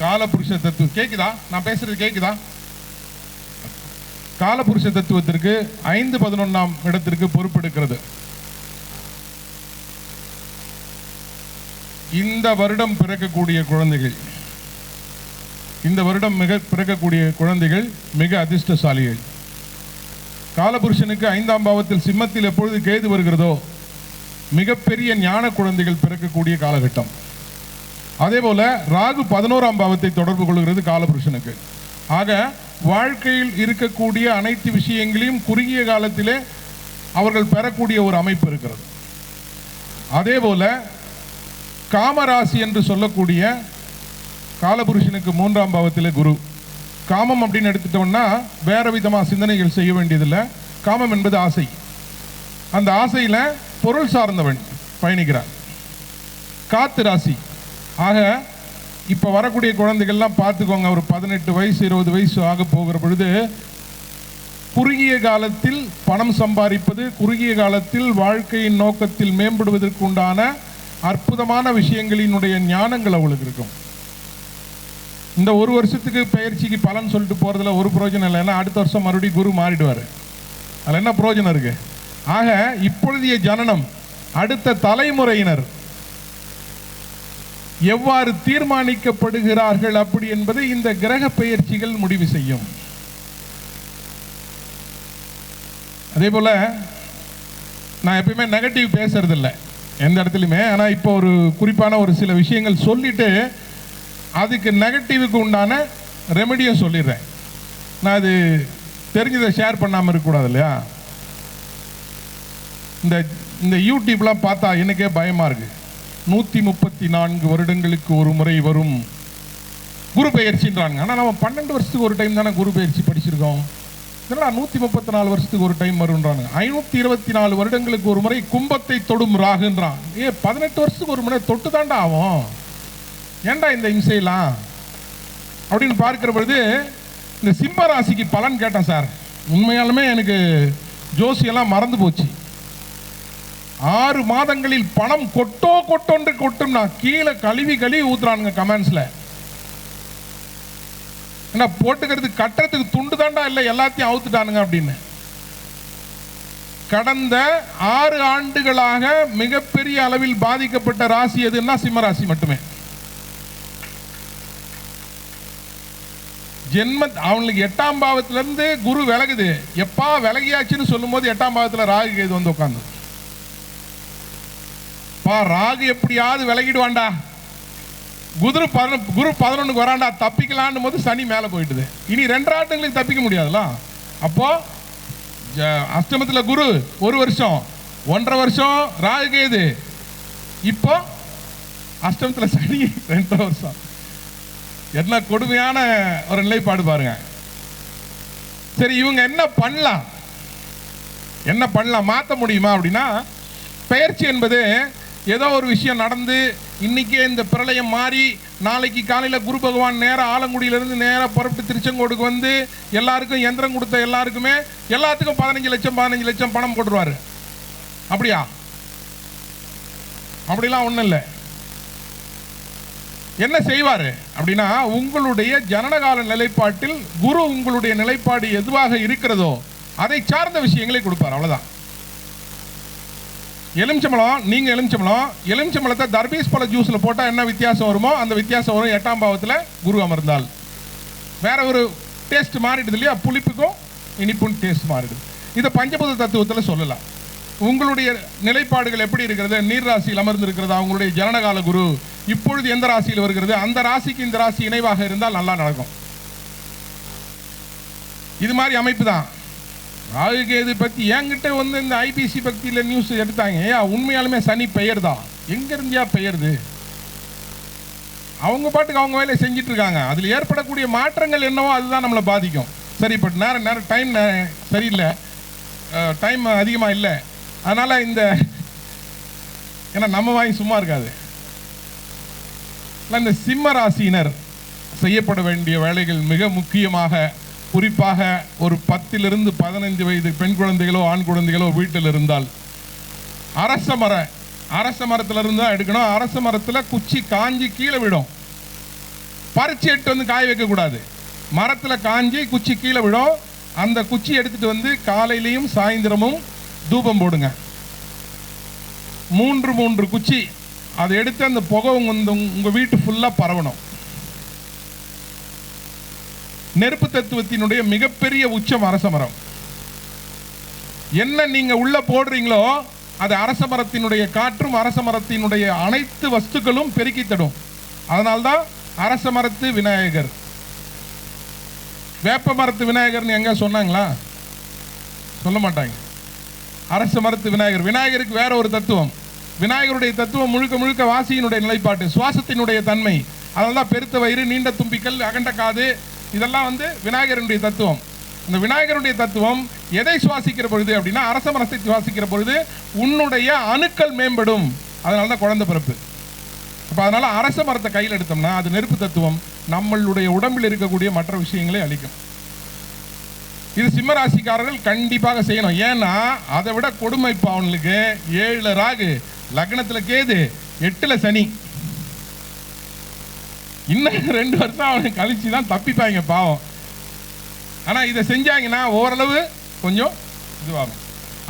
காலபுருஷ தத்துவம். கேக்குதா? நான் பேசுறது கேக்குதா? காலபுருஷ தத்துவத்திற்கு ஐந்து பதினொன்னாம் இடத்திற்கு பொறுப்பெடுக்கிறது. இந்த வருடம் பிறக்கக்கூடிய குழந்தைகள் இந்த வருடம் மிக பிறக்கக்கூடிய குழந்தைகள் மிக அதிர்ஷ்டசாலிகள். காலபுருஷனுக்கு ஐந்தாம் பாவத்தில் சிம்மத்தில் எப்பொழுது கேது வருகிறதோ மிகப்பெரிய ஞான குழந்தைகள் பிறக்கக்கூடிய காலகட்டம். அதே போல ராகு பதினோராம் பாவத்தை தொடர்பு கொள்கிறது காலபுருஷனுக்கு. ஆக வாழ்க்கையில் இருக்கக்கூடிய அனைத்து விஷயங்களையும் குறுகிய காலத்திலே அவர்கள் பெறக்கூடிய ஒரு அமைப்பு இருக்கிறது. அதே போல காமராசி என்று சொல்லக்கூடிய காலபுருஷனுக்கு மூன்றாம் பாவத்தில் குரு. காமம் அப்படின்னு எடுத்துட்டோம்னா வேற விதமாக சிந்தனைகள் செய்ய வேண்டியதில்லை. காமம் என்பது ஆசை. அந்த ஆசையில் பொருள் சார்ந்தவன் பயணிக்கிறான் காத்து ராசி. ஆக இப்போ வரக்கூடிய குழந்தைகள்லாம் பார்த்துக்கோங்க ஒரு பதினெட்டு வயசு இருபது வயசு ஆக போகிற பொழுது குறுகிய காலத்தில் பணம் சம்பாதிப்பது குறுகிய காலத்தில் வாழ்க்கையின் நோக்கத்தில் மேம்படுவதற்கு உண்டான அற்புதமான விஷயங்களினுடைய ஞானங்கள் அவளுக்கு இருக்கும். இந்த ஒரு வருஷத்துக்கு பயிற்சிக்கு பலன் சொல்லிட்டு போகிறதுல ஒரு பிரயோஜனம் இல்லை. ஏன்னா அடுத்த வருஷம் மறுபடியும் குரு மாறிடுவார். அதில் என்ன பிரயோஜனம் இருக்கு? ஆக இப்பொழுதைய ஜனனம் அடுத்த தலைமுறையினர் எவ்வாறு தீர்மானிக்கப்படுகிறார்கள் அப்படி என்பதை இந்த கிரக பெயர்ச்சிகள் முடிவு செய்யும். அதே போல நான் எப்பயுமே நெகட்டிவ் பேசுறதில்ல எந்த இடத்துலையுமே. ஆனால் இப்போ ஒரு குறிப்பான ஒரு சில விஷயங்கள் சொல்லிட்டு அதுக்கு நெகட்டிவுக்கு உண்டான ரெமெடியை சொல்லிடுறேன். நான் அது தெரிஞ்சதை ஷேர் பண்ணாமல் இருக்கக்கூடாது இல்லையா? இந்த இந்த யூடியூப்லாம் பார்த்தா எனக்கே பயமாக இருக்குது நூற்றி முப்பத்தி நான்கு வருடங்களுக்கு ஒரு முறை வரும் குரு பெயர்ச்சின்றாங்க ஆனால் நம்ம பன்னெண்டு வருஷத்துக்கு ஒரு டைம் தானே குரு பெயர்ச்சி படிச்சிருக்கோம். என்னடா நூற்றி முப்பத்தி நாலு வருஷத்துக்கு ஒரு டைம் வருன்றாங்க ஐநூற்றி இருபத்தி நாலு வருடங்களுக்கு ஒரு முறை கும்பத்தை தொடும் ராகுன்றான். ஏ பதினெட்டு வருஷத்துக்கு ஒரு முறை தொட்டு தாண்டா ஆகும் ஏன்டா இந்த இம்சையெல்லாம்? அப்படின்னு பார்க்கிற பொழுது இந்த சிம்ம ராசிக்கு பலன் கேட்டேன் சார். உண்மையாலுமே எனக்கு ஜோசியெல்லாம் மறந்து போச்சு. ஆறு மாதங்களில் பணம் கொட்டோ கொட்டோன்று கொட்டும். நான் கீழே கழுவி கழுவி ஊத்துறானுங்க கமெண்ட்ஸ்ல என்ன போட்டுக்கிறது கட்டுறதுக்கு துண்டு தாண்டா இல்லை எல்லாத்தையும் அவுத்துட்டானுங்க அப்படின்னு. கடந்த ஆறு ஆண்டுகளாக மிகப்பெரிய அளவில் பாதிக்கப்பட்ட ராசி எதுன்னா சிம்ம ராசி மட்டுமே. ஜென்ம அவங்களுக்கு எட்டாம் பாவத்துல இருந்து குரு விலகுது. எப்பா விலகியாச்சுன்னு சொல்லும்போது எட்டாம் பாவத்தில் ராகு கேது வந்து உட்காந்து பா ராகு எப்படியாவது விலகிடுவான்டா. குதிரை பதினொ குரு பதினொன்றுக்கு வராண்டா தப்பிக்கலான்னு போது சனி மேலே போயிட்டுது இனி ரெண்டு ஆட்டுங்களுக்கு தப்பிக்க முடியாதுல்ல? அப்போ அஷ்டமத்தில் குரு ஒரு வருஷம் ஒன்றரை வருஷம் ராகு கேது. இப்போ அஷ்டமத்தில் சனி ரெண்டரை வருஷம். என்ன கொடுமையான ஒரு நிலைப்பாடு பாருங்க. சரி இவங்க என்ன பண்ணலாம்? என்ன பண்ணலாம்? மாற்ற முடியுமா அப்படின்னா பெயர்ச்சி என்பது ஏதோ ஒரு விஷயம் நடந்து இன்னைக்கே இந்த பிரளயம் மாறி நாளைக்கு காலையில் குரு பகவான் நேராக ஆலங்குடியிலேருந்து நேராக புறப்பட்டு திருச்செங்கோடுக்கு வந்து எல்லாருக்கும் எந்திரம் கொடுத்த எல்லாருக்குமே எல்லாத்துக்கும் பதினஞ்சு லட்சம் பதினஞ்சு லட்சம் பணம் போட்டுருவார். அப்படியா? அப்படிலாம் ஒன்றும் இல்லை. என்ன செய்வார்? அப்படின்னா உங்களுடைய ஜனனகால நிலைப்பாட்டில் குரு உங்களுடைய நிலைப்பாடு எதுவாக இருக்கிறதோ அதை சார்ந்த விஷயங்களை கொடுப்பார். அவ்வளோதான் எலுமிச்சம்பழம் நீங்க எலுமிச்சம்பழம். எலுமிச்சம்பழத்தை தர்பீஸ் பழ ஜூஸ்ல போட்டா என்ன வித்தியாசம் வருமோ அந்த வித்தியாசம் வரும் எட்டாம் பாவத்துல குரு அமர்ந்தால். வேற ஒரு டேஸ்ட் மாறிடுது இல்லையா? புளிப்புக்கும் இனிப்பும் டேஸ்ட் மாறிடுது. இதை பஞ்சபூத தத்துவத்தில் சொல்லலாம். உங்களுடைய நிலைப்பாடுகள் எப்படி இருக்கிறது? நீர் ராசியில் அமர்ந்திருக்கிறதா? உங்களுடைய ஜனனகால குரு இப்பொழுது எந்த ராசியில் வருகிறது? அந்த ராசிக்கு இந்த ராசி இணைவாக இருந்தால் நல்லா நடக்கும். இது மாதிரி அமைப்பு தான். ராகு இது பத்தி என்கிட்ட வந்து இந்த ஐபிசி பக்தியில நியூஸ் எடுத்தாங்க. ஏயா உண்மையாலுமே சனி பெயர்தா? எங்க இருந்தியா பெயருது? அவங்க பாட்டுக்கு அவங்க வேலையை செஞ்சுட்டு இருக்காங்க அதில் ஏற்படக்கூடிய மாற்றங்கள் என்னவோ அதுதான் நம்மளை பாதிக்கும். சரி பட் நேரம் நேரம் டைம் சரியில்லை. டைம் அதிகமாக இல்லை. அதனால் இந்த ஏன்னா நம்ம வாங்கி சும்மா இருக்காது. இந்த சிம்ம ராசியினர் செய்யப்பட வேண்டிய வேலைகள் மிக முக்கியமாக குறிப்பாக ஒரு பத்திலிருந்து பதினைந்து வயது பெண் குழந்தைகளோ ஆண் குழந்தைகளோ வீட்டில் இருந்தால் அரச மர அரச மரத்திலிருந்து தான் எடுக்கணும். அரச மரத்தில் குச்சி காஞ்சி கீழே விடும். பறிச்சு எடுத்து வந்து காய வைக்கக்கூடாது மரத்தில் காஞ்சி குச்சி கீழே விடும். அந்த குச்சி எடுத்துகிட்டு வந்து காலையிலையும் சாயந்தரமும் தூபம் போடுங்க. மூன்று மூன்று குச்சி. அதை எடுத்து அந்த புகை வந்து உங்கள் வீட்டு ஃபுல்லாக பரவணும். நெருப்பு தத்துவத்தினுடைய மிகப்பெரிய உச்சம் அரச மரம் என்ன நீங்க உள்ள போடுறீங்களோ அது அரச மரத்தினுடைய காற்றும் அரச மரத்தினுடைய அனைத்து வஸ்துக்களும் பெருக்கி தடும் அதனால்தான் அரச மரத்து விநாயகர். வேப்ப மரத்து விநாயகர்னு எங்க சொன்னாங்களா? சொல்ல மாட்டாங்க. அரச மரத்து விநாயகர். விநாயகருக்கு வேற ஒரு தத்துவம். விநாயகருடைய தத்துவம் முழுக்க முழுக்க வாசியினுடைய நிலைப்பாட்டு சுவாசத்தினுடைய தன்மை. அதனால தான் பெருத்த வயிறு நீண்ட தும்பிக்கல் அகண்ட காது இதெல்லாம் வந்து விநாயகருடைய தத்துவம். இந்த விநாயகருடைய தத்துவம் எதை சுவாசிக்கிற பொழுது அப்படின்னா அரச மரத்தை சுவாசிக்கிற பொழுது உன்னுடைய அணுக்கள் மேம்படும். அதனால தான் குழந்தை பிறப்பு. அப்போ அதனால் அரச மரத்தை கையில் எடுத்தோம்னா அது நெருப்பு தத்துவம் நம்மளுடைய உடம்பில் இருக்கக்கூடிய மற்ற விஷயங்களை அளிக்கும் இது சிம்மராசிக்காரர்கள் கண்டிப்பாக செய்யணும். ஏன்னா அதை விட கொடுமை இப்போ அவனுக்கு. ஏழில் ராகு லக்னத்தில் கேது எட்டில் சனி. இன்னும் ரெண்டு வருஷம் அவனுக்கு கழிச்சு தான் தப்பிப்பாங்க பாவம். ஆனால் இதை செஞ்சாங்கன்னா ஓரளவு கொஞ்சம் இதுவாகும்.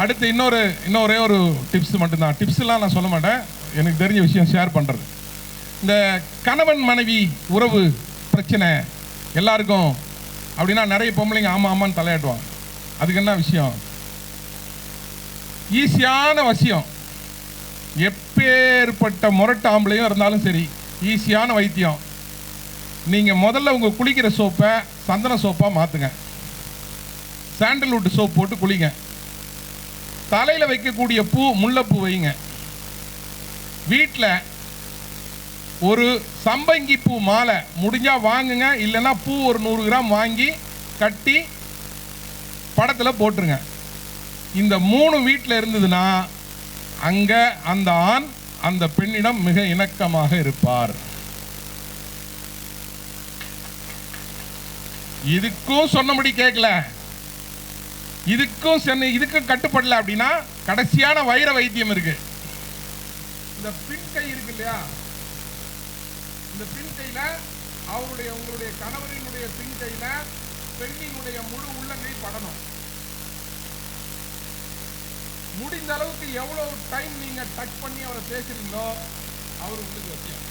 அடுத்து இன்னொரு இன்னொரே ஒரு டிப்ஸ் மட்டும்தான். டிப்ஸ்லாம் நான் சொல்ல மாட்டேன். எனக்கு தெரிஞ்ச விஷயம் ஷேர் பண்ணுறது இந்த கணவன் மனைவி உறவு பிரச்சனை எல்லாருக்கும் அப்படின்னா நிறைய பொம்பளைங்க ஆமாம் ஆமான்னு தலையாட்டுவாங்க. அதுக்கு என்ன விஷயம்? ஈஸியான வசியம். எப்பேற்பட்ட முரட்டு ஆம்பளையும் இருந்தாலும் சரி ஈஸியான வைத்தியம். நீங்கள் முதல்ல உங்கள் குளிக்கிற சோப்பை சந்தன சோப்பாக மாற்றுங்க சாண்டல்வுட் சோப் போட்டு குளிங்க. தலையில் வைக்கக்கூடிய பூ முல்லைப்பூ வைங்க. வீட்டில் ஒரு சம்பங்கி பூ மாலை முடிஞ்சால் வாங்குங்க இல்லைன்னா பூ ஒரு நூறு கிராம் வாங்கி கட்டி படத்தில் போட்டுருங்க. இந்த மூணு வீட்டில் இருந்ததுன்னா அங்கே அந்த ஆண் அந்த பெண்ணிடம் மிக இணக்கமாக இருப்பார். இதுக்கும் சொன்னபடி கேட்கல இதுக்கும் சென்னை இதுக்கும் கட்டுப்படல அப்படின்னா கடைசியான வைர வைத்தியம் இருக்கு. இந்த பின் கை இருக்கு இல்லையா? இந்த பின் கையில அவருடைய உங்களுடைய கணவரினுடைய பின் கையில பெண்ணினுடைய முழு உள்ளங்கை படணும். முடிந்த அளவுக்கு எவ்வளவு டைம் நீங்க டச் பண்ணி அவரை பேசுறீங்களோ அவர் உங்களுக்கு வசியம்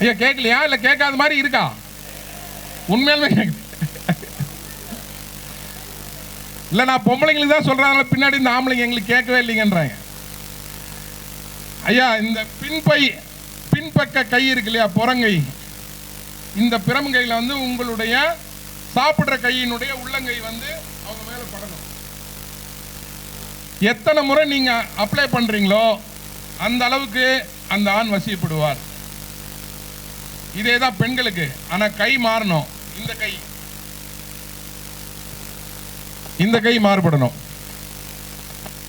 ஐயா கேட்கலையா இல்லை கேட்காத மாதிரி இருக்கா? உண்மையாலுமே கேக்குது. இல்லை நான் பொம்பளைங்களுக்கு தான் சொல்கிறதுனால பின்னாடி இந்த ஆம்பளைங்க எங்களுக்கு கேட்கவே இல்லைங்கன்றாங்க. ஐயா இந்த பின்பை பின்பக்க கை இருக்கு இல்லையா புறங்கை? இந்த பிரமங்கையில் வந்து உங்களுடைய சாப்பிட்ற கையினுடைய உள்ளங்கை வந்து அவங்க மேலே படணும். எத்தனை முறை நீங்கள் அப்ளை பண்ணுறீங்களோ அந்த அளவுக்கு அந்த ஆண் வசியப்படுவார். இதே தான் பெண்களுக்கு. ஆனா கை மாறணும். இந்த கை. இந்த கை மாறுபடணும்.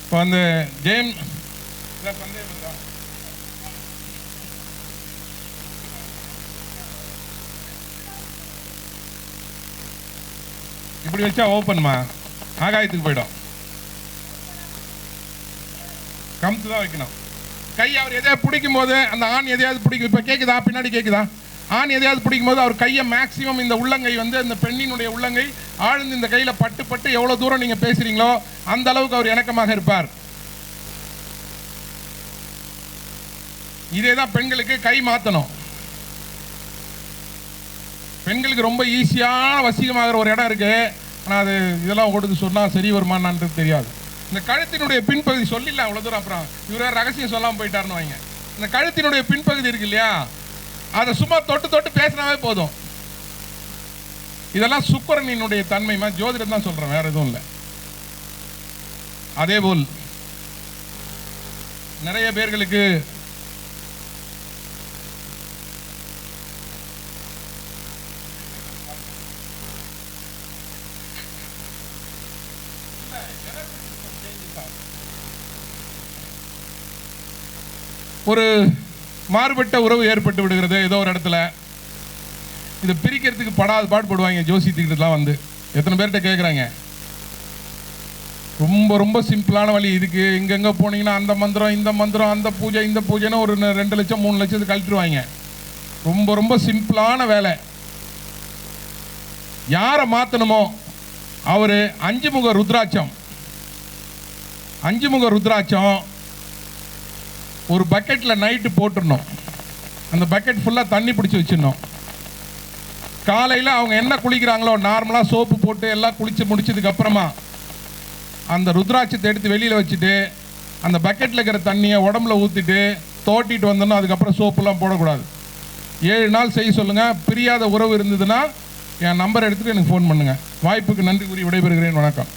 இப்போ அந்த ஜெயம் சந்தேகம் இருக்கா? இப்படி வச்சா ஓப்பன்மா? ஆகாயத்துக்கு போயிடும். கம்த்து தான் வைக்கணும். கை அவர் எதையாவது பிடிக்கும் போது அந்த ஆண் எதையாவது பிடிக்கும். இப்போ கேட்குதா பின்னாடி கேட்குதா ஆண் எதையாவது பிடிக்கும் போது அவர் கையை மேக்சிமம் இந்த உள்ளங்கை வந்து அந்த பெண்ணினுடைய உள்ளங்கை ஆழ்ந்து இந்த கையில் பட்டு பட்டு எவ்வளோ தூரம் நீங்கள் பேசுகிறீங்களோ அந்த அளவுக்கு அவர் இணக்கமாக இருப்பார். இதே தான் பெண்களுக்கு கை மாற்றணும் பெண்களுக்கு ரொம்ப ஈஸியான வசீகமாகிற ஒரு இடம் இருக்கு. ஆனால் அது இதெல்லாம் கொடுத்து சொன்னால் சரி வருமானான்றது தெரியாது. இந்த கழுத்தினுடைய பின்பகுதி சொல்லிடலாம் அவ்வளோ தூரம் அப்புறம். இவரே ரகசியம் சொல்லாமல் போயிட்டாருன்னு வைங்க. இந்த கழுத்தினுடைய பின்பகுதி இருக்கு இல்லையா? அதை சும்மா தொட்டு தொட்டு பேசினாவே போதும். இதெல்லாம் சுக்கரனினுடைய தன்மைமா ஜோதிடம் தான் சொல்றேன் வேற எதுவும் இல்லை. அதே போல் நிறைய பேர்களுக்கு ஒரு மாறுபட்ட உறவு ஏற்பட்டு விடுகிறது. ஏதோ ஒரு இடத்துல. இதை பிரிக்கிறதுக்கு படாத பாடுபடுவாங்க ஜோசித்துக்கிட்டலாம் வந்து. எத்தனை பேர்கிட்ட கேட்குறாங்க ரொம்ப ரொம்ப சிம்பிளான வழி இதுக்கு. இங்கெங்கே போனீங்கன்னா அந்த மந்திரம் இந்த மந்திரம் அந்த பூஜை இந்த பூஜைன்னு ஒரு ரெண்டு லட்சம் மூணு லட்சத்துக்கு கழட்டுருவாங்க. ரொம்ப ரொம்ப சிம்பிளான வேலை. யாரை மாற்றணுமோ அவர் அஞ்சு முக ருத்ராட்சம். அஞ்சு முக ருத்ராட்சம் ஒரு பக்கெட்டில் நைட்டு போட்டுடணும். அந்த பக்கெட் ஃபுல்லாக தண்ணி பிடிச்சி வச்சிடணும். காலையில் அவங்க என்ன குளிக்கிறாங்களோ நார்மலாக சோப்பு போட்டு எல்லாம் குளித்து முடிச்சதுக்கப்புறமா அந்த ருத்ராட்சத்தை எடுத்து வெளியில் வச்சுட்டு அந்த பக்கெட்டில் இருக்கிற தண்ணியை உடம்புல ஊற்றிட்டு தோட்டிட்டு வந்தோன்னா அதுக்கப்புறம் சோப்புலாம் போடக்கூடாது. ஏழு நாள் செய்ய சொல்லுங்கள் பிரியாத உறவு இருந்ததுன்னா என் நம்பர் எடுத்துகிட்டு எனக்கு ஃபோன் பண்ணுங்கள் வாய்ப்புக்கு நன்றி கூறி விடைபெறுகிறேன். வணக்கம்.